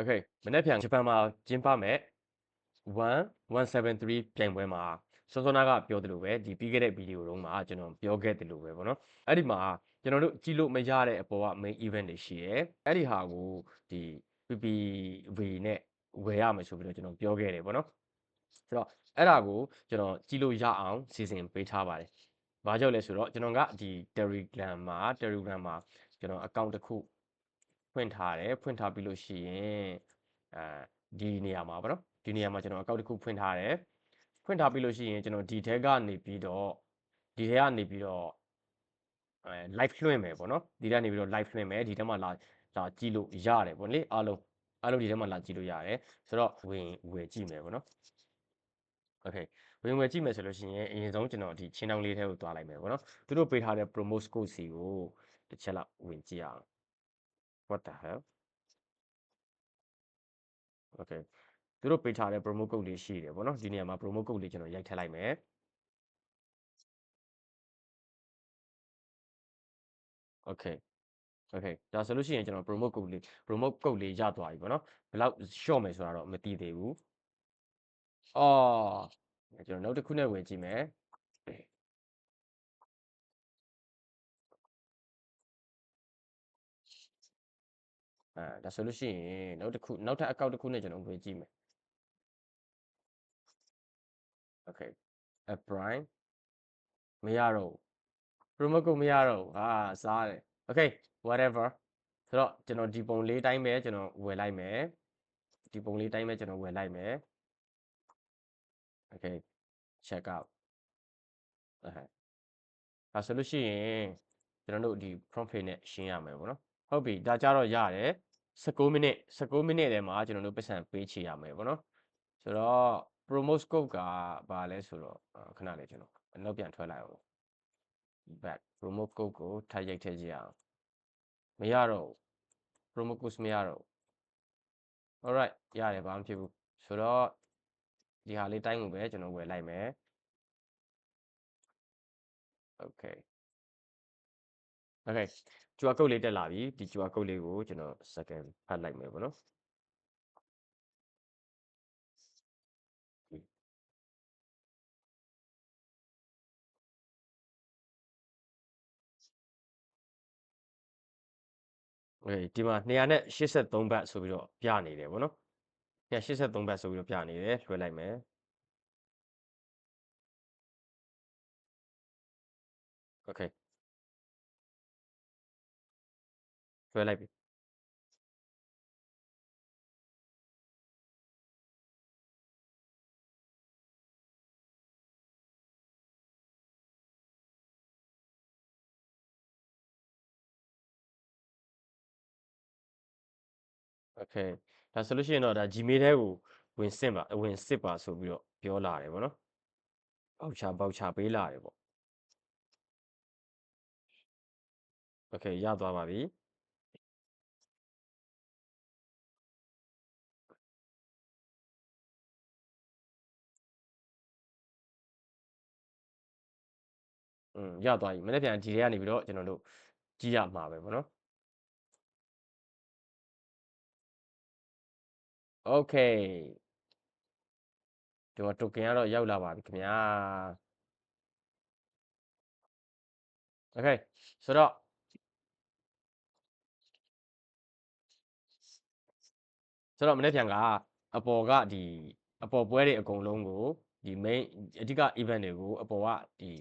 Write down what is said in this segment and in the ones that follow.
Okay မနေ့ပြန်ဂျပန်မှာကျင်းပမဲ့1173ပြိုင်ပွဲမှာစောစောနာကပြောသလိုပဲဒီပြီးခဲ့တဲ့ဗီဒီယိုတုန်းမှာကျွန်တော်ပြောခဲ့တယ်လို့ပဲပေါ့နော်အဲ့ဒီမှာကျွန်တော်တို့ကြည့်လို့မရတဲ့အပေါ်က main event တွေရှိတယ်အဲ့ဒီဟာကိုဒီ PPV နဲ့ဝယ်ရမယ်ဆိုပြီးတော့ကျွန်တော်ပြောခဲ့တယ်ပေါ့နော်ဆိုတော့အဲ့ဒါကိုကျွန်တော်ကြည့်လို့ရအောင်စီစဉ်ပေးထားပါတယ်ဘာကြောင့်လဲဆိုတော့ကျွန်တော်ကဒီ Telegram မှာ Telegram မှာကျွန်တော် account တစ်ခု ဖွင့်ထားတယ်ဖွင့်ထားပြီးလို့ရှိရင်အဲဒီနေရာမှာပေါ့နော်ဒီနေရာမှာကျွန်တော် account တစ်ခုဖွင့်ထားတယ်ဖွင့်ထားပြီးလို့ရှိရင်ကျွန်တော်ဒီထဲကနေပြီးတော့ဒီထဲကနေပြီးတော့အဲ live လွှင့်မယ်ပေါ့နော်ဒီထဲကနေပြီးတော့ live လွှင့်မယ်ဒီထဲမှာလာလာကြည့်လို့ရတယ်ပေါ့လေအားလုံးအားလုံးဒီထဲမှာလာကြည့်လို့ရတယ်ဆိုတော့ဝင်ဝယ်ကြည့်မယ်ပေါ့နော် okay ဝင်ဝယ်ကြည့်မယ်ဆိုလို့ရှိရင်အရင်ဆုံးကျွန်တော်ဒီချင်းတောင်းလေးထဲကိုသွားလိုက်မယ်ပေါ့နော်သူတို့ပေးထားတဲ့ promote code စီကိုတစ်ချက်လောက်ဝင်ကြည့်အောင် what the hell okay သူတို့ပေးထားတဲ့ promo code လေးရှိတယ်ပေါ့နော်ဒီနေရာမှာ promo code လေးကျွန်တော်ရိုက်ထည့်လိုက်မယ် okay okay ဒါဆိုလို့ရှိရင်ကျွန်တော် promo code လေး promo code လေးရသွားပြီပေါ့နော်ဘယ်လောက် short မယ်ဆိုတာတော့မသိသေးဘူးအော်ကျွန်တော်နောက်တစ်ခုနဲ့ဝင်ကြည့်မယ် အဲဒါဆိုလို့ရှိရင်နောက်တစ်ခုနောက်ထပ် account တစ်ခုနဲ့ကျွန်တော်ဝင်ကြည့်မယ် okay a prime မရတော့ promo code မရတော့ဟာစားတယ် okay whatever ဆိုတော့ကျွန်တော်ဒီပုံလေးတိုင်းပဲကျွန်တော်ဝယ်လိုက်မယ်ဒီပုံလေးတိုင်းပဲကျွန်တော်ဝယ်လိုက်မယ် okay check out အဲဒါဆိုလို့ရှိရင်ကျွန်တော်တို့ဒီ prompt နဲ့ရှင်းရမယ်ပေါ့နော်ဟုတ်ပြီဒါကြတော့ရတယ် 19မိနစ်19မိနစ်ထဲမှာကျွန်တော်တို့ပတ်စံပေးချေရမယ်ပေါ့နော်ဆိုတော့ promote scope ကဘာလဲဆိုတော့ခဏလေးကျွန်တော်အနောက်ပြန်ထွက်လိုက်အောင် back promote code ကိုထပ်ရိုက်ထည့်ကြည့်အောင်မရတော့ promote code မရတော့ alright ရတယ်ဘာမှဖြစ်ဘူးဆိုတော့ဒီဟာလေးတိုင်းကိုပဲကျွန်တော်ဝယ်လိုက်မယ် okay okay QR code လေးတက်လာပြီဒီ QR code လေးကိုကျွန်တော် second ဖတ်လိုက်မယ်ပေါ့နော်โอเคဒီမှာ283ဘတ်ဆိုပြီးတော့ပြနေတယ်ဗောနော်283ဘတ်ဆိုပြီးတော့ပြနေတယ်လွှဲလိုက်မယ်โอเค လွှဲလိုက်ပြီโอเคဒါဆိုလို့ရှိရင်တော့ဒါ Gmail ထဲကိုဝင်စစ်ပါဝင်စစ်ပါဆိုပြီးတော့ပြောလာတယ်ဗောနော်ဘောက်ချာဘောက်ချာပေးလာတယ်ဗောโอเคရသွားပါပြီ อืมရသွားပြီမနေ့ပြန်ဒီထဲကနေပြီးတော့ကျွန်တော်တို့ကြည့်ရမှာပဲဗောနော်โอเคဒီမှာ token ကတော့ရောက်လာပါပြီခင်ဗျာโอเคဆိုတော့ဆိုတော့မနေ့ပြန်ကအပေါ်ကဒီအပေါ်ပွဲတွေအကုန်လုံးကိုဒီ main အဓိက event တွေကိုအပေါ်ကဒီ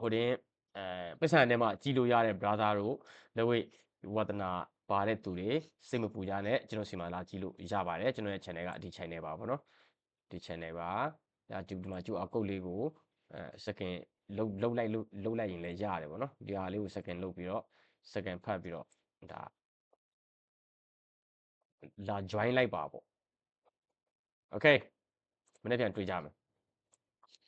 ဟိုတင်းအဲပတ်စံထဲမှာကြီးလို့ရတဲ့ brother တို့လက်ဝိတ်ဝဒနာပါတဲ့သူတွေစိတ်မပူကြနဲ့ကျွန်တော်စီမှာလာကြည့်လို့ရပါတယ်ကျွန်တော်ရဲ့ channel ကဒီ channel ပါဗောနော်ဒီ channel ပါဒါဒီမှာကျူအကုတ်လေးကိုအဲ second လုတ်လုတ်လိုက်လုတ်လုတ်လိုက်ရင်လည်းရတယ်ဗောနော်ဒီဟာလေးကို second လုတ်ပြီးတော့ second ဖတ်ပြီးတော့ဒါလာ join လိုက်ပါပေါ့ okay မနေ့ပြန်တွေ့ကြမယ်